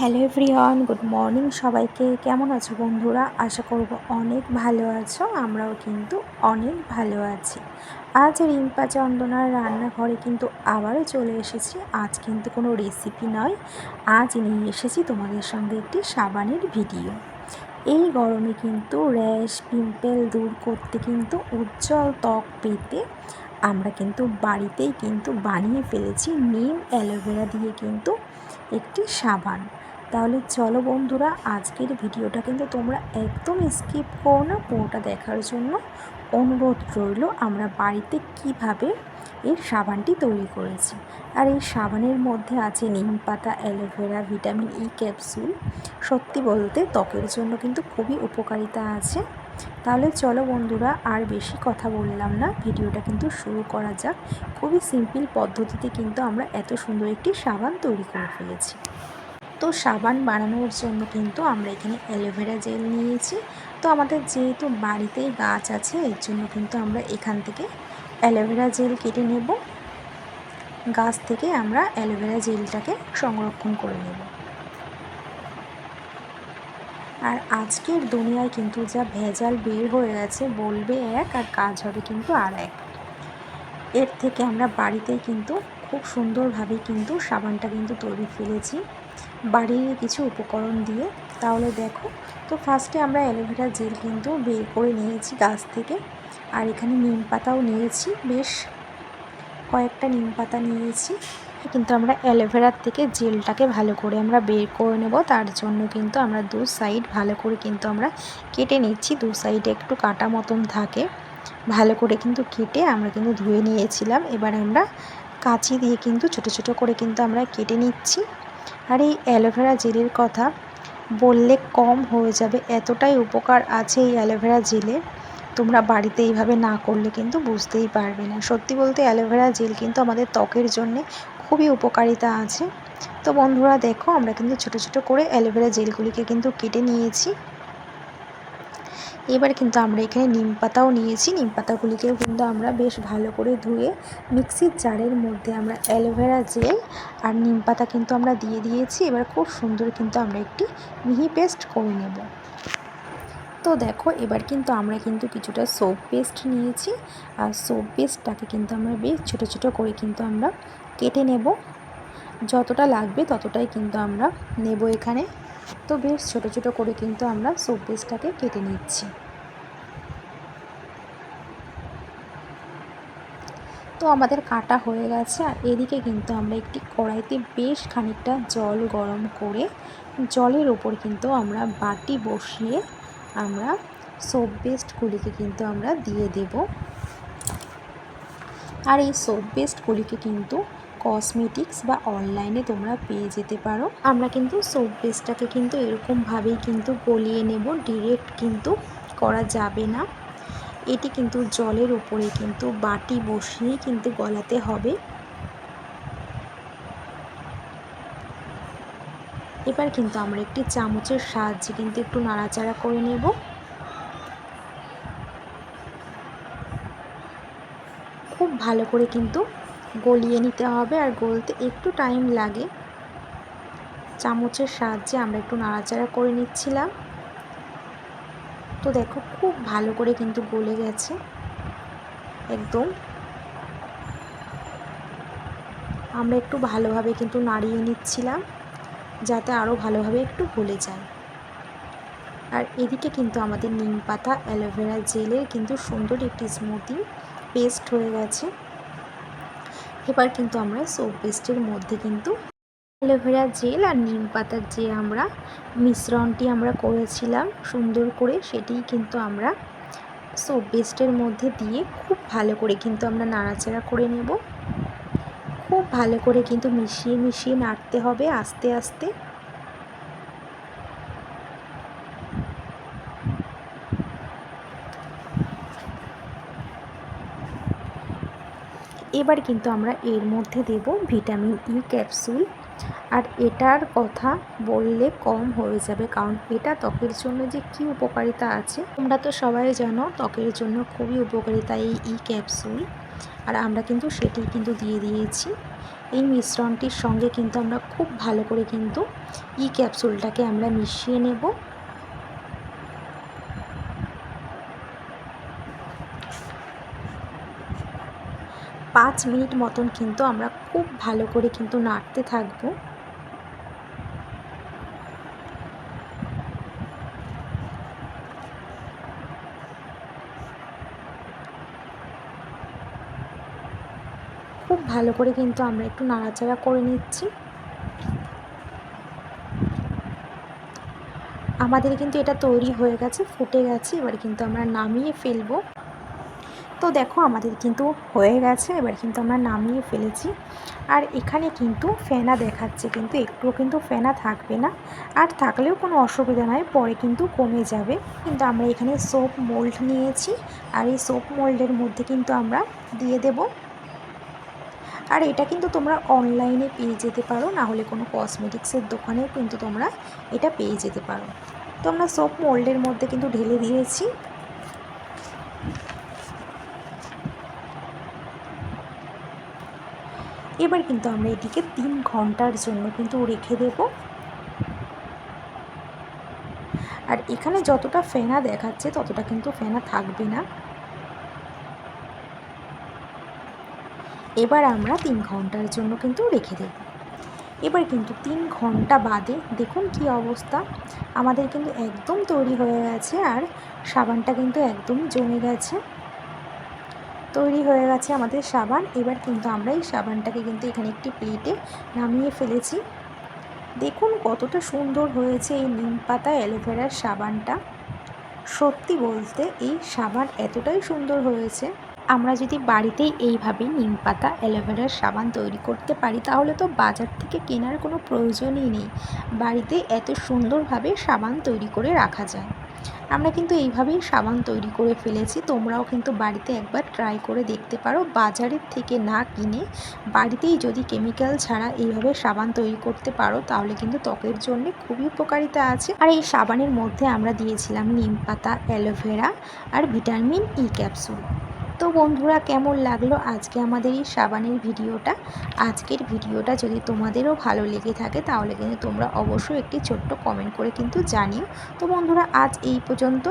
Hello everyone, good morning সবাইকে। কেমন আছো বন্ধুরা? আশা করব অনেক ভালো আছো, আমরাও কিন্তু অনেক ভালো আছি। আজ রিম্পা চন্দনার রান্নাঘরে কিন্তু আবারও চলে এসেছি। আজ কিন্তু কোনো রেসিপি নয়। আজ নিয়ে এসেছি তোমাদের সঙ্গে একটি সাবানের ভিডিও এই গরমে কিন্তু র্যাশ, পিম্পল দূর করতে কিন্তু উজ্জ্বল ত্বক পেতে আমরা কিন্তু বাড়িতেই কিন্তু বানিয়ে ফেলেছি নিম অ্যালোভেরা দিয়ে কিন্তু একটি সাবান। তাহলে চলো বন্ধুরা, আজকের ভিডিওটা কিন্তু তোমরা একদম স্কিপ করো না। পুরোটা দেখার জন্য অনুরোধ রইল, আমরা বাড়িতে কীভাবে এই সাবানটি তৈরি করেছি। আর এই সাবানের মধ্যে আছে নিম পাতা, অ্যালোভেরা, ভিটামিন ই ক্যাপসুল। সত্যি বলতে ত্বকের জন্য কিন্তু খুবই উপকারিতা আছে। তাহলে চলো বন্ধুরা, আর বেশি কথা বললাম না। ভিডিওটা কিন্তু শুরু করা যাক। খুবই সিম্পল পদ্ধতিতে কিন্তু আমরা এত সুন্দর একটি সাবান তৈরি করে ফেলেছি। তো সাবান বানানোর জন্য কিন্তু আমরা এখানে অ্যালোভেরা জেল নিয়েছি। তো আমাদের যেহেতু বাড়িতেই গাছ আছে, এর জন্য কিন্তু আমরা এখান থেকে অ্যালোভেরা জেল কেটে নেব। গাছ থেকে আমরা অ্যালোভেরা জেলটাকে সংরক্ষণ করে নেব। আর আজকের দুনিয়ায় কিন্তু যা ভেজাল বের হয়ে গেছে বলবে এক, আর কাজ হবে কিন্তু আর এক। এর থেকে আমরা বাড়িতেই কিন্তু খুব সুন্দরভাবে কিন্তু সাবানটা কিন্তু তৈরি ফেলেছি। বাড়ির কিছু উপকরণ দিয়ে, তাহলে দেখো। তো ফার্স্টে আমরা অ্যালোভেরা জেল কিন্তু বের করে নিয়েছি গাছ থেকে। আর এখানে নিম পাতাও নিয়েছি, বেশ কয়েকটা নিম পাতা নিয়েছি। কিন্তু আমরা অ্যালোভেরার থেকে জেলটাকে ভালো করে আমরা বের করে নেব। তার জন্য কিন্তু আমরা দু সাইড ভালো করে কিন্তু আমরা কেটে নিচ্ছি। দু সাইডে একটু কাটা মতন থাকে। ভালো করে কিন্তু কেটে আমরা কিন্তু ধুয়ে নিয়েছিলাম। এবার আমরা কাঁচি দিয়ে কিন্তু ছোট ছোট করে কিন্তু আমরা কেটে নিচ্ছি। আর এই অ্যালোভেরা জেলের কথা বললে কম হয়ে যাবে। এতটাই উপকার আছে এই অ্যালোভেরা জেলে। তোমরা বাড়িতে এইভাবে না করলে কিন্তু বুঝতেই পারবে না। সত্যি বলতে অ্যালোভেরা জেল কিন্তু আমাদের ত্বকের জন্যে খুবই উপকারিতা আছে। তো বন্ধুরা, দেখো আমরা কিন্তু ছোট ছোট করে অ্যালোভেরা জেলগুলিকে কিন্তু কেটে নিয়েছি। এবার কিন্তু আমরা এখানে নিম পাতাও নিয়েছি। নিম পাতাগুলিকেও কিন্তু আমরা বেশ ভালো করে ধুয়ে মিক্সির জারের মধ্যে আমরা অ্যালোভেরা জেল আর নিম পাতা কিন্তু আমরা দিয়ে দিয়েছি। এবার খুব সুন্দর কিন্তু আমরা একটি মিহি পেস্ট করে নেব। তো দেখো, এবার কিন্তু আমরা কিন্তু কিছুটা সোপ পেস্ট নিয়েছি। আর সোপ পেস্টটাকে কিন্তু আমরা বেশ ছোটো ছোটো করে কিন্তু আমরা কেটে নেব। যতটা লাগবে ততটাই কিন্তু আমরা নেব এখানে। তো বেশ, ছোটো ছোটো করে কিন্তু আমরা পেস্টটাকে কেটে নিচ্ছি। তো আমাদের কাটা হয়ে গেছে, আর এদিকে কিন্তু আমরা একটি কড়াইতে বেশ খানিকটা জল গরম করে জলের ওপর কিন্তু আমরা বাটি বসিয়ে আমরা সোপ বেস্টগুলিকে কিন্তু আমরা দিয়ে দেব। আর এই সোপ বেস্টগুলিকে কিন্তু কসমেটিক্স বা অনলাইনে তোমরা পেয়ে যেতে পারো। আমরা কিন্তু সোপ পেস্টটাকে কিন্তু এরকমভাবেই কিন্তু গলিয়ে নেব ডিরেক্ট কিন্তু করা যাবে না। এটি কিন্তু জলের উপরে কিন্তু বাটি বসিয়ে কিন্তু গলাতে হবে। এবার কিন্তু আমরা একটি চামচের সাহায্যে কিন্তু একটু নাড়াচাড়া করে নেব। খুব ভালো করে কিন্তু গলিয়ে নিতে হবে আর গলতে একটু টাইম লাগে। চামচের সাহায্যে আমরা একটু নাড়াচাড়া করে নিচ্ছিলাম। তো দেখো খুব ভালো করে কিন্তু গলে গেছে। একদম। আমরা একটু ভালোভাবে কিন্তু নাড়িয়ে নিচ্ছিলাম, যাতে আরও ভালোভাবে একটু গলে যায়। আর এদিকে কিন্তু আমাদের নিম পাতা, অ্যালোভেরা জেলের কিন্তু সুন্দর একটি স্মুদি পেস্ট হয়ে গেছে। এবার কিন্তু আমরা সোপ পেস্টের মধ্যে কিন্তু অ্যালোভেরা জেল আর নিম পাতার যে আমরা মিশ্রণটি আমরা করেছিলাম সুন্দর করে, সেটি কিন্তু আমরা সোপ পেস্টের মধ্যে দিয়ে খুব ভালো করে কিন্তু আমরা নাড়াচাড়া করে নেব। খুব ভালো করে কিন্তু মিশিয়ে মিশিয়ে নাড়তে হবে আস্তে আস্তে। এবার কিন্তু আমরা এর মধ্যে দেব ভিটামিন ই ক্যাপসুল আর এটার কথা বললে কম হয়ে যাবে, কারণ এটা ত্বকের জন্য যে কি উপকারিতা আছে, তোমরা তো সবাই জানো ত্বকের জন্য খুবই উপকারিতা এই ই ক্যাপসুল আর আমরা কিন্তু সেটি কিন্তু দিয়ে দিয়েছি। এই মিশ্রণটির সঙ্গে কিন্তু আমরা খুব ভালো করে কিন্তু ই ক্যাপসুলটাকে আমরা মিশিয়ে নেব। পাঁচ মিনিট মতন কিন্তু আমরা খুব ভালো করে কিন্তু নাড়তে থাকব। খুব ভালো করে কিন্তু আমরা একটু নাড়াচাড়া করে নিচ্ছি। আমাদের কিন্তু এটা তৈরি হয়ে গেছে, ফুটে গেছে, এবার কিন্তু আমরা নামিয়ে ফেলব। তো দেখো, আমাদের কিন্তু হয়ে গেছে। এবার কিন্তু আমরা নামিয়ে ফেলেছি। আর এখানে কিন্তু ফেনা দেখাচ্ছে, কিন্তু একটুও কিন্তু ফেনা থাকবে না। আর থাকলেও কোনো অসুবিধা নয়, পরে কিন্তু কমে যাবে। কিন্তু আমরা এখানে সোপ মোল্ড নিয়েছি, আর এই সোপ মোল্ডের মধ্যে কিন্তু আমরা দিয়ে দেব। আর এটা কিন্তু তোমরা অনলাইনে পেয়ে যেতে পারো, না হলে কোনো কসমেটিক্সের দোকানেও কিন্তু তোমরা এটা পেয়ে যেতে পারো। তো আমরা সোপ মোল্ডের মধ্যে কিন্তু ঢেলে দিয়েছি। এবার কিন্তু আমরা এটিকে তিন ঘণ্টার জন্য কিন্তু রেখে দেব। আর এখানে যতটা ফেনা দেখাচ্ছে, ততটা কিন্তু ফেনা থাকবে না। এবার আমরা তিন ঘণ্টার জন্য কিন্তু রেখে দেব। এবার কিন্তু তিন ঘণ্টা বাদে দেখুন কি অবস্থা। আমাদের কিন্তু একদম তৈরি হয়ে গেছে আর সাবানটা কিন্তু একদমই জমে গেছে। তৈরি হয়ে গেছে আমাদের সাবান। এবার কিন্তু আমরা এই সাবানটাকে কিন্তু এখানে একটি প্লেটে নামিয়ে ফেলেছি। দেখুন কতটা সুন্দর হয়েছে এই নিম পাতা অ্যালোভেরার সাবানটা। সত্যি বলতে এই সাবান এতটাই সুন্দর হয়েছে। আমরা যদি বাড়িতেই এইভাবে নিম পাতা অ্যালোভেরার সাবান তৈরি করতে পারি, তাহলে তো বাজার থেকে কেনার কোনো প্রয়োজনই নেই। বাড়িতে এত সুন্দরভাবে সাবান তৈরি করে রাখা যায়। আমরা কিন্তু এইভাবেই সাবান তৈরি করে ফেলেছি। তোমরাও কিন্তু বাড়িতে একবার ট্রাই করে দেখতে পারো। বাজারের থেকে না কিনে বাড়িতেই যদি কেমিক্যাল ছাড়া এইভাবে সাবান তৈরি করতে পারো, তাহলে কিন্তু ত্বকের জন্য খুবই উপকারিতা আছে। আর এই সাবানের মধ্যে আমরা দিয়েছিলাম নিম পাতা অ্যালোভেরা আর ভিটামিন ই ক্যাপসুল তো বন্ধুরা, কেমন লাগল আজকে আমাদের এই সাবানের ভিডিওটা? আজকের ভিডিওটা যদি তোমাদেরও ভালো লেগে থাকে, তাহলে কিন্তু তোমরা অবশ্যই একটি ছোট্ট কমেন্ট করে কিন্তু জানিও। তো বন্ধুরা, আজ এই পর্যন্ত।